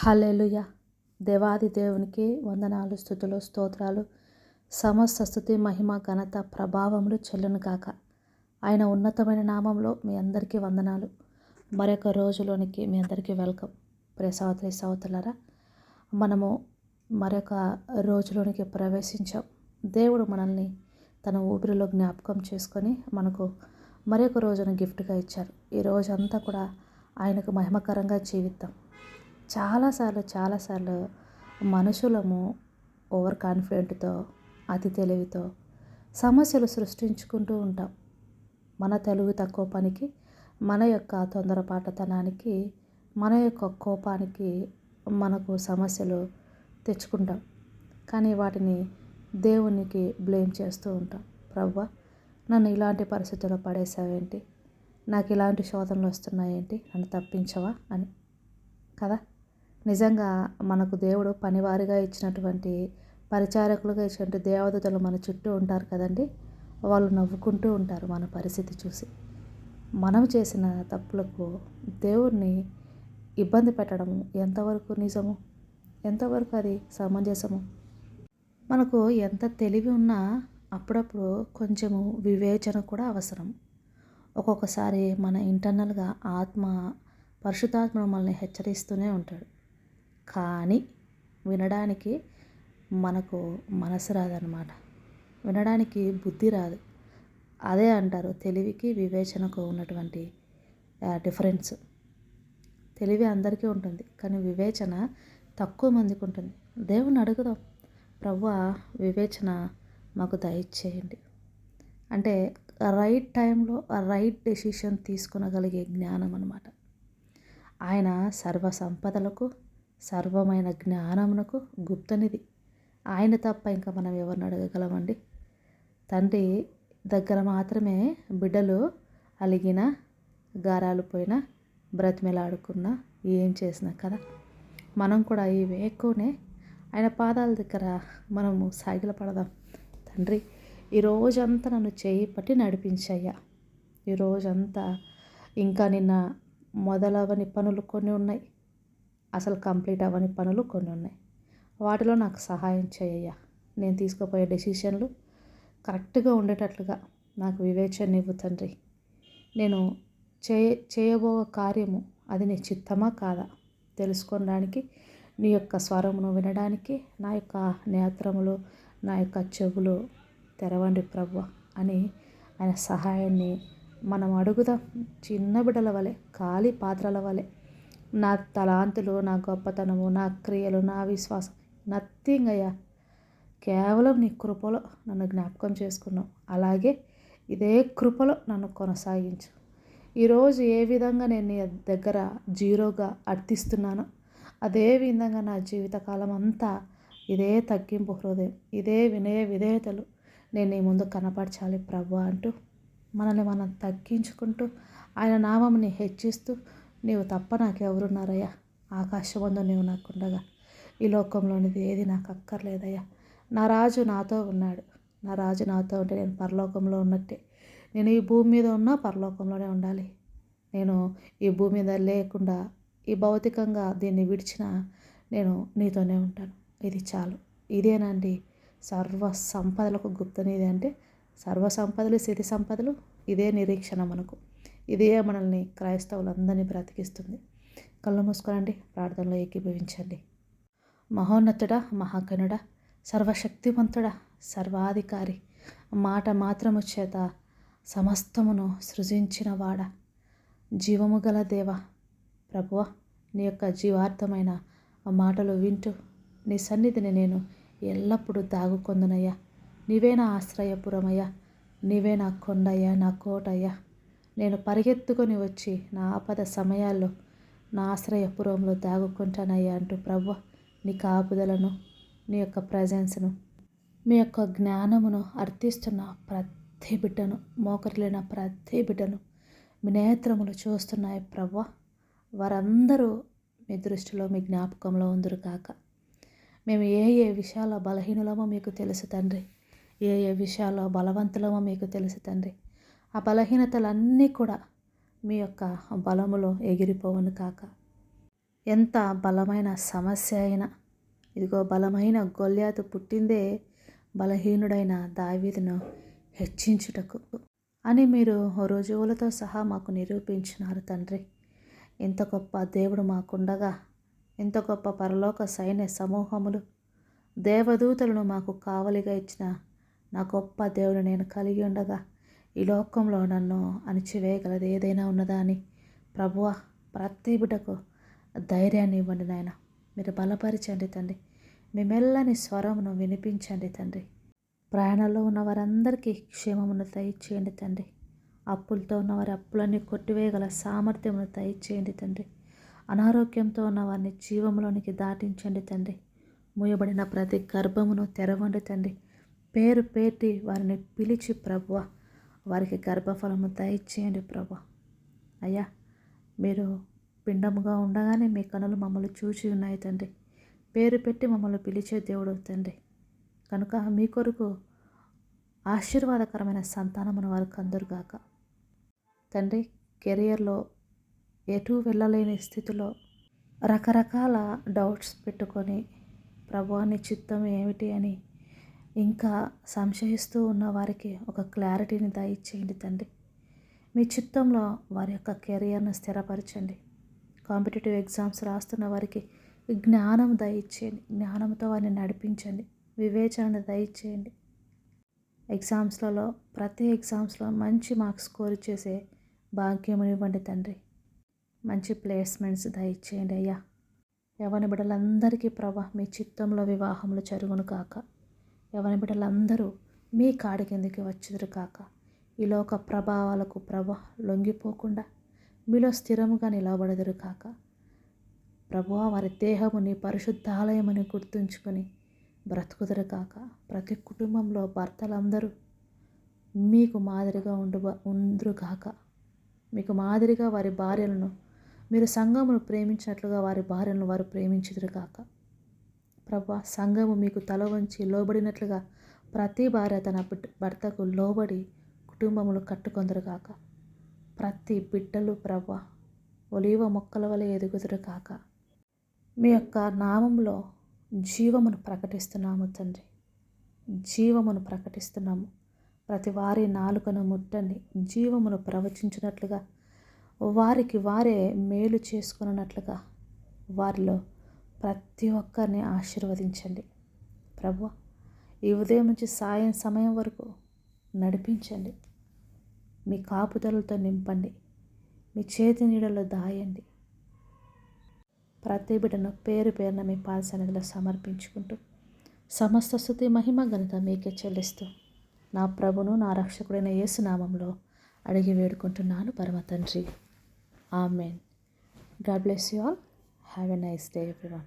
Hallelujah దేవాది దేవునికి వందనాలు స్థుతులు స్తోత్రాలు. సమస్త స్థుతి మహిమ ఘనత ప్రభావములు చెల్లును కాక ఆయన ఉన్నతమైన నామంలో మీ అందరికీ వందనాలు. మరొక రోజులోనికి మీ అందరికీ వెల్కమ్. ప్రియ సహోదరి మనము మరొక రోజులోనికి ప్రవేశించాం. దేవుడు మనల్ని తన ఊపిరిలో జ్ఞాపకం చేసుకొని మనకు మరొక రోజును గిఫ్ట్గా ఇచ్చారు. ఈ రోజంతా కూడా ఆయనకు మహిమకరంగా జీవిద్దాం. చాలాసార్లు చాలాసార్లు మనుషులము ఓవర్ కాన్ఫిడెంట్తో అతి తెలివితో సమస్యలు సృష్టించుకుంటూ ఉంటాం. మన తెలివి తక్కువ పనికి మన యొక్క తొందరపాటుతనానికి మన యొక్క కోపానికి మనకు సమస్యలు తెచ్చుకుంటాం. కానీ వాటిని దేవునికి బ్లేమ్ చేస్తూ ఉంటాం. ప్రవ్వ నన్ను ఇలాంటి పరిస్థితుల్లో పడేసావేంటి? నాకు ఇలాంటి శోధనలు వస్తున్నాయేంటి? నన్ను తప్పించవా? అని. కదా? నిజంగా మనకు దేవుడు పనివారిగా ఇచ్చినటువంటి పరిచారకులుగా ఇచ్చినటువంటి దేవదూతలు మన చుట్టూ ఉంటారు కదండి. వాళ్ళు నవ్వుకుంటూ ఉంటారు మన పరిస్థితి చూసి. మనం చేసిన తప్పులకు దేవుణ్ణి ఇబ్బంది పెట్టడం ఎంతవరకు నిజము? ఎంతవరకు అది సమంజసము? మనకు ఎంత తెలివి ఉన్నా అప్పుడప్పుడు కొంచెము వివేచన కూడా అవసరం. ఒక్కొక్కసారి మన ఇంటర్నల్గా ఆత్మ పరిశుద్ధాత్మ మనల్ని హెచ్చరిస్తూనే ఉంటాడు. కానీ వినడానికి మనకు మనసు రాదనమాట వినడానికి బుద్ధి రాదు. అదే అంటారు తెలివికి వివేచనకు ఉన్నటువంటి డిఫరెన్స్. తెలివి అందరికీ ఉంటుంది కానీ వివేచన తక్కువ మందికి ఉంటుంది. దేవుని అడుగుదాం. ప్రవ్వ వివేచన మాకు దయచేయండి. అంటే రైట్ టైంలో రైట్ డెసిషన్ తీసుకునగలిగే జ్ఞానం అనమాట ఆయన సర్వ సంపదలకు సర్వమైన జ్ఞానమునకు గుప్తనిది. ఆయన తప్ప ఇంకా మనం ఎవరిని అడగగలమండి? తండ్రి దగ్గర మాత్రమే బిడ్డలు అలిగిన గారాలు పోయిన బ్రతిమెలాడుకున్నా ఏం చేసినా కదా? మనం కూడా ఈ ఎక్కువనే ఆయన పాదాల దగ్గర మనము సాగిల పడదాం. తండ్రి ఈ రోజంతా నన్ను చేయి పట్టి నడిపించయ్యా. ఈ రోజంతా ఇంకా నిన్న మొదలవని పనులు కొన్ని ఉన్నాయి. అసలు కంప్లీట్ అవ్వని పనులు కొన్ని ఉన్నాయి. వాటిలో నాకు సహాయం చేయ్యా నేను తీసుకుపోయే డెసిషన్లు కరెక్ట్గా ఉండేటట్లుగా నాకు వివేచన ఇవ్వు తండ్రి. నేను చే చేయబో కార్యము అది నీ చిత్తమా కాదా? తెలుసుకోవడానికి నీ యొక్క స్వరమును వినడానికి నా యొక్క నేత్రములు నా యొక్క చెవులు తెరవండి ప్రభు అని ఆయన సహాయాన్ని మనం అడుగుదాం. చిన్న బిడ్డల వలె ఖాళీ పాత్రల వలె నా తలాంతులు నా గొప్పతనము నా క్రియలు నా విశ్వాసం నథింగ్ అయ్యా. కేవలం నీ కృపలో నన్ను జ్ఞాపకం చేసుకున్నావు. అలాగే ఇదే కృపలో నన్ను కొనసాగించు. ఈరోజు ఏ విధంగా నేను నీ దగ్గర జీరోగా అర్థిస్తున్నానో అదే విధంగా నా జీవితకాలం అంతా ఇదే తగ్గింపు హృదయం ఇదే వినయ విధేయతలు నేను నీ ముందు కనపరచాలి. ప్రభు అంటూ మనల్ని మనం తగ్గించుకుంటూ ఆయన నామంని హెచ్చిస్తూ నీవు తప్ప నాకెవరున్నారయ్యా? ఆకాశమందు నీవు నాకుండగా. ఈ లోకంలోనిది ఏది నాకు అక్కర్లేదయ్యా నా రాజు నాతో ఉన్నాడు. నా రాజు నాతో ఉంటే నేను పరలోకంలో ఉన్నట్టే. నేను ఈ భూమి మీద ఉన్నా పరలోకంలోనే ఉండాలి. నేను ఈ భూమి మీద లేకుండా ఈ భౌతికంగా దీన్ని విడిచిన నేను నీతోనే ఉంటాను. ఇది చాలు. ఇదేనండి సర్వ సంపదలకు గుప్తనిది అంటే సర్వ సంపదలు సిరి సంపదలు ఇదే నిరీక్షణ మనకు. ఇదే మనల్ని క్రైస్తవులందరినీ బ్రతికిస్తుంది. కళ్ళు మూసుకోనండి ప్రార్థనలో ఏకీభవించండి. మహోన్నతుడ మహాగణుడ సర్వశక్తివంతుడ సర్వాధికారి మాట మాత్రము చేత సమస్తమును సృజించిన వాడ జీవము గల దేవ ప్రభువ నీ యొక్క జీవార్థమైన మాటలు వింటూ నీ సన్నిధిని నేను ఎల్లప్పుడూ దాగుకొందునయ్యా. నీవే నా ఆశ్రయపురమయ్యా. నీవే నా కొండయ్యా నా కోటయ్యా. నేను పరిగెత్తుకొని వచ్చి నా ఆపద సమయాల్లో నా ఆశ్రయపురంలో దాగుకుంటానయ్యా అంటూ ప్రభు నీ కాపుదలను నీ యొక్క ప్రజెన్స్ను మీ యొక్క జ్ఞానమును అర్థిస్తున్న ప్రతి బిడ్డను మోకరిలేన ప్రతి బిడ్డను మీ నేత్రములు చూస్తున్నాయి ప్రభు వారందరూ మీ దృష్టిలో మీ జ్ఞాపకంలో ఉందరు కాక మేము ఏ ఏ విషయాల బలహీనులమో మీకు తెలుసు తండ్రి. ఏ ఏ విషయాల్లో బలవంతులమో మీకు తెలుసు తండ్రి. ఆ బలహీనతలన్నీ కూడా మీ యొక్క బలములో ఎగిరిపోవను కాక. ఎంత బలమైన సమస్య అయినా ఇదిగో బలమైన గొల్యాతు పుట్టిందే బలహీనుడైన దావీదును హెచ్చించుటకు అని మీరు రుజువులతో సహా మాకు నిరూపించినారు తండ్రి. ఇంత గొప్ప దేవుడు మాకుండగా ఇంత గొప్ప పరలోక సైన్య సమూహములు దేవదూతలను మాకు కావలిగా ఇచ్చిన నా గొప్ప దేవుడు నేను కలిగి ఉండగా ఈ లోకంలో నన్ను అణిచివేయగలది. ఏదైనా ఉన్నదా అని? ప్రభువ ప్రతి బిడ్డకు ధైర్యాన్ని ఇవ్వండి నాయన. మీరు బలపరిచండి తండ్రి. మీ మెల్లని స్వరమును వినిపించండి తండ్రి. ప్రయాణంలో ఉన్న వారందరికీ క్షేమమును దయచేయండి తండ్రి. అప్పులతో ఉన్న వారి అప్పులన్నీ కొట్టివేయగల సామర్థ్యమును దయచేయండి తండ్రి. అనారోగ్యంతో ఉన్న వారిని జీవంలోనికి దాటించండి తండ్రి. మూయబడిన ప్రతి గర్భమును తెరవండి తండ్రి. పేరు పేటి వారిని పిలిచి ప్రభువ వారికి గర్భఫలము దయచేయండి ప్రభు. అయ్యా మీరు పిండముగా ఉండగానే మీ కనులు మమ్మల్ని చూచి ఉన్నాయి తండ్రి. పేరు పెట్టి మమ్మల్ని పిలిచే దేవుడు తండ్రి. కనుక మీ కొరకు ఆశీర్వాదకరమైన సంతానమును వారికి అందరుగాక. తండ్రి కెరియర్లో ఎటు వెళ్ళలేని స్థితిలో రకరకాల డౌట్స్ పెట్టుకొని ప్రభువాని చిత్తం ఏమిటి అని ఇంకా సంశయిస్తూ ఉన్న వారికి ఒక క్లారిటీని దయచేయండి తండ్రి. మీ చిత్తంలో వారి యొక్క కెరియర్ను స్థిరపరచండి. కాంపిటేటివ్ ఎగ్జామ్స్ రాస్తున్న వారికి జ్ఞానం దయచేయండి. జ్ఞానంతో వారిని నడిపించండి. వివేచనను దయచేయండి. ఎగ్జామ్స్లలో ప్రతి ఎగ్జామ్స్లో మంచి మార్క్స్ స్కోర్ చేసే భాగ్యమునివ్వండి తండ్రి. మంచి ప్లేస్మెంట్స్ దయచేయండి అయ్యా. యవన బిడ్డలందరికీ ప్రభా మీ చిత్తంలో వివాహములు జరుగును కాక యవన బిడ్డలందరూ మీ కాడి కిందకి వచ్చుదురు కాక? ఈ లోక ప్రభావాలకు ప్రభ లొంగిపోకుండా మీలో స్థిరముగా నిలబడదురు కాక. ప్రభువా వారి దేహము నీ పరిశుద్ధాలయమని గుర్తుంచుకొని బ్రతుకుదురు కాక. ప్రతి కుటుంబంలో భర్తలందరూ మీకు మాదిరిగా ఉండు ఉందరు కాక. మీకు మాదిరిగా వారి భార్యలను మీరు సంఘమును ప్రేమించినట్లుగా వారి భార్యలను వారు ప్రేమించుదురు కాక. ప్రభా సంఘము మీకు తల వంచి లోబడినట్లుగా ప్రతి భార్య తన భర్తకు లోబడి కుటుంబములు కట్టుకొందరు కాక ప్రతి బిడ్డలు ప్రభా ఒలీవ మొక్కల వలె ఎదుగుదురు కాక మీ యొక్క నామంలో జీవమును ప్రకటిస్తున్నాము తండ్రి. జీవమును ప్రకటిస్తున్నాము. ప్రతి వారి నాలుకను ముట్టండి. జీవమును ప్రవచించినట్లుగా వారికి వారే మేలు చేసుకున్నట్లుగా వారిలో ప్రతి ఒక్కరిని ఆశీర్వదించండి. ప్రభు ఈ ఉదయం నుంచి సాయం సమయం వరకు నడిపించండి. మీ కాపుదలతో నింపండి. మీ చేతి నీడలో దాయండి. ప్రతి బిడ్డను పేరు పేరున మీ పాదసన్నిధిలో సమర్పించుకుంటూ సమస్త స్థుతి మహిమ ఘనత మీకే చెల్లిస్తూ నా ప్రభును నా రక్షకుడైన యేసునామంలో అడిగి వేడుకుంటున్నాను. పరమ తండ్రి. Amen. God bless you all. Have a nice day, everyone.